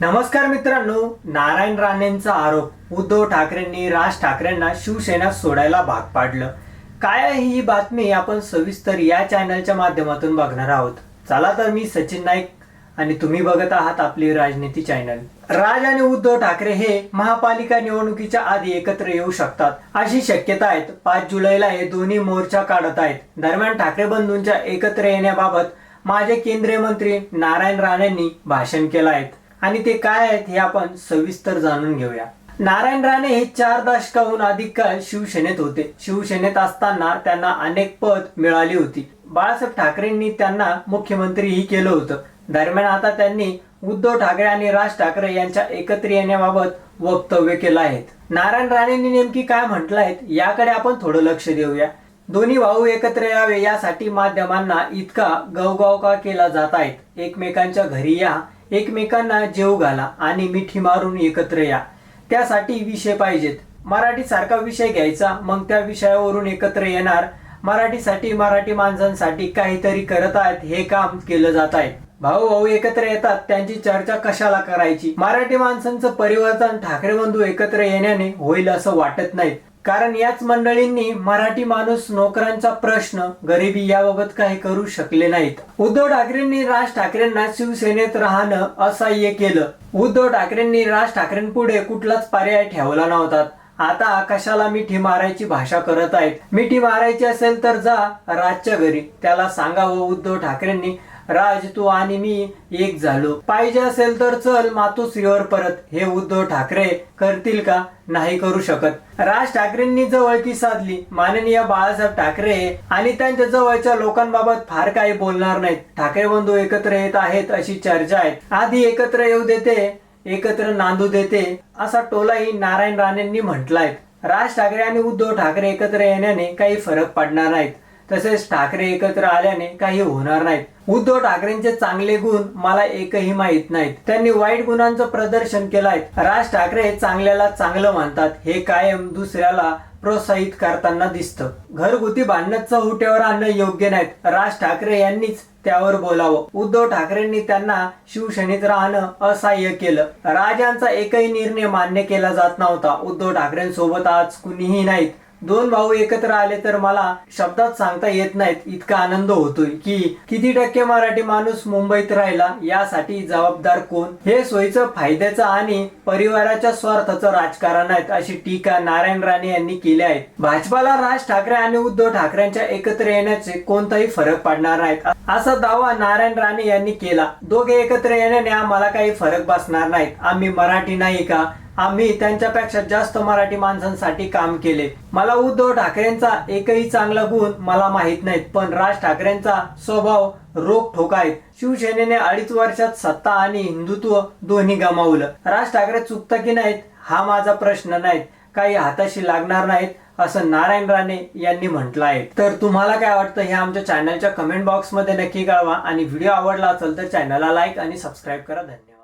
नमस्कार मित्रांनो नारायण राणेंचा आरोप उद्धव ठाकरेंनी राज ठाकरेंना शिवसेना सोडायला भाग पाडलं. काय आहे ही बातमी आपण सविस्तर या चॅनलच्या माध्यमातून बघणार आहोत. चला तर मी सचिन नाईक आणि तुम्ही बघत आहात आपली राजनीती चॅनल राज आणि उद्धव ठाकरे हे महापालिका निवडणुकीच्या आधी एकत्र येऊ शकतात. अशी शक्यता आहेत. पाच जुलैला हे दोन्ही मोर्चा काढत आहेत. दरम्यान ठाकरे बंधूंच्या एकत्र येण्याबाबत माझे केंद्रीय मंत्री नारायण राणेंनी भाषण केलं आहे. आणि ते काय आहेत हे आपण सविस्तर जाणून घेऊया. नारायण राणे हे चार दशकाहून अधिक काळ शिवसेनेत होते. शिवसेनेत असताना त्यांना अनेक पद मिळाली होती. बाळासाहेब ठाकरेंनी त्यांना मुख्यमंत्रीही केलं होतं. दरम्यान आता त्यांनी उद्धव ठाकरे आणि राज ठाकरे यांच्या एकत्र येण्याबाबत वक्तव्य केलं आहे. नारायण राणेंनी नेमकी काय म्हटलं याकडे आपण थोडं लक्ष देऊया. दोन्ही भाऊ एकत्र यावे यासाठी माध्यमांना इतका गवगाव का केला जात आहेत. एकमेकांच्या घरी या एकमेकांना जेव घाला आणि मिठी मारून एकत्र या. त्यासाठी विषय पाहिजेत. मराठी सारखा विषय घ्यायचा मग त्या विषयावरून एकत्र येणार. मराठीसाठी मराठी माणसांसाठी काहीतरी करत आहेत हे काम केलं जात आहे. भाऊ भाऊ एकत्र येतात त्यांची चर्चा कशाला करायची? मराठी माणसांचं परिवर्तन ठाकरे बंधू एकत्र येण्याने होईल असं वाटत नाही. कारण याच मंडळींनी मराठी माणूस नोकरांचा प्रश्न गरिबी याबाबत काही करू शकले नाहीत. उद्धव ठाकरेंनी राज ठाकरेंना शिवसेनेत राहणं असह्य केलं. उद्धव ठाकरेंनी राज ठाकरेंपुढे कुठलाच पर्याय ठेवला नव्हता. आता कशाला मिठी मारायची भाषा करत आहेत? मिठी मारायची असेल तर जा राजच्या घरी. त्याला सांगावं उद्धव ठाकरेंनी. राज तू आणि मी एक झालो. पाहिजे असेल तर चल मातोश्रीवर परत. हे उद्धव ठाकरे करतील का? नाही करू शकत. राज ठाकरेंनी जवळकी साधली. माननीय बाळासाहेब ठाकरे आणि त्यांच्या जवळच्या लोकांबाबत फार काही बोलणार नाहीत. ठाकरे बंधू एकत्र येत आहेत अशी चर्चा आहे. आधी एकत्र येऊ देते एकत्र नांदू देते असा टोलाही नारायण राणेंनी म्हटलाय. राज ठाकरे आणि उद्धव ठाकरे एकत्र येण्याने काही फरक पडणार नाहीत. तसेच ठाकरे एकत्र आल्याने काही होणार नाहीत. उद्धव ठाकरेंचे चांगले गुण मला एकही माहीत नाहीत. त्यांनी वाईट गुणांचं प्रदर्शन केलंय. राज ठाकरे चांगल्याला चांगलं म्हणतात हे कायम दुसऱ्याला प्रोत्साहित करताना दिसतं. घरगुती भांडणं चहुट्यावर आणणं योग्य नाहीत. राज ठाकरे यांनीच त्यावर बोलावं. उद्धव ठाकरेंनी त्यांना शिवसेनेत राहणं असहाय्य केलं. राजांचा एकही निर्णय मान्य केला जात नव्हता. उद्धव ठाकरेंसोबत आज कुणीही नाहीत. दोन भाऊ एकत्र आले तर मला शब्दात सांगता येत नाहीत. इतका आनंद होतोय की किती टक्के मराठी माणूस मुंबईत राहिला? यासाठी जबाबदार कोण? हे सोयीचं फायद्याचं आणि परिवाराच्या स्वार्थाचं राजकारण आहेत अशी टीका नारायण राणे यांनी केली आहे. भाजपाला राज ठाकरे आणि उद्धव ठाकरेंच्या एकत्र येण्याचे कोणताही फरक पडणार नाहीत असा दावा नारायण राणे यांनी केला. दोघे एकत्र येण्याने आम्हाला काही फरक बसणार नाहीत. आम्ही मराठी नाही का? आम्ही त्यांच्यापेक्षा जास्त मराठी माणसांसाठी काम केले. मला उद्धव ठाकरेंचा एकही चांगला गुण मला माहीत नाहीत पण राज ठाकरेंचा स्वभाव रोख ठोकायत शिवसेनेने अडीच वर्षात सत्ता आणि हिंदुत्व दोन्ही गमावलं. राज ठाकरे चुकता की नाहीत हा माझा प्रश्न नाहीत काही हाताशी लागणार नाहीत असं नारायण राणे यांनी म्हटलं आहे तर तुम्हाला काय वाटतं हे आमच्या चॅनलच्या कमेंट बॉक्समध्ये नक्की कळवा. आणि व्हिडिओ आवडला असेल तर चॅनलला लाईक आणि सबस्क्राईब करा. धन्यवाद.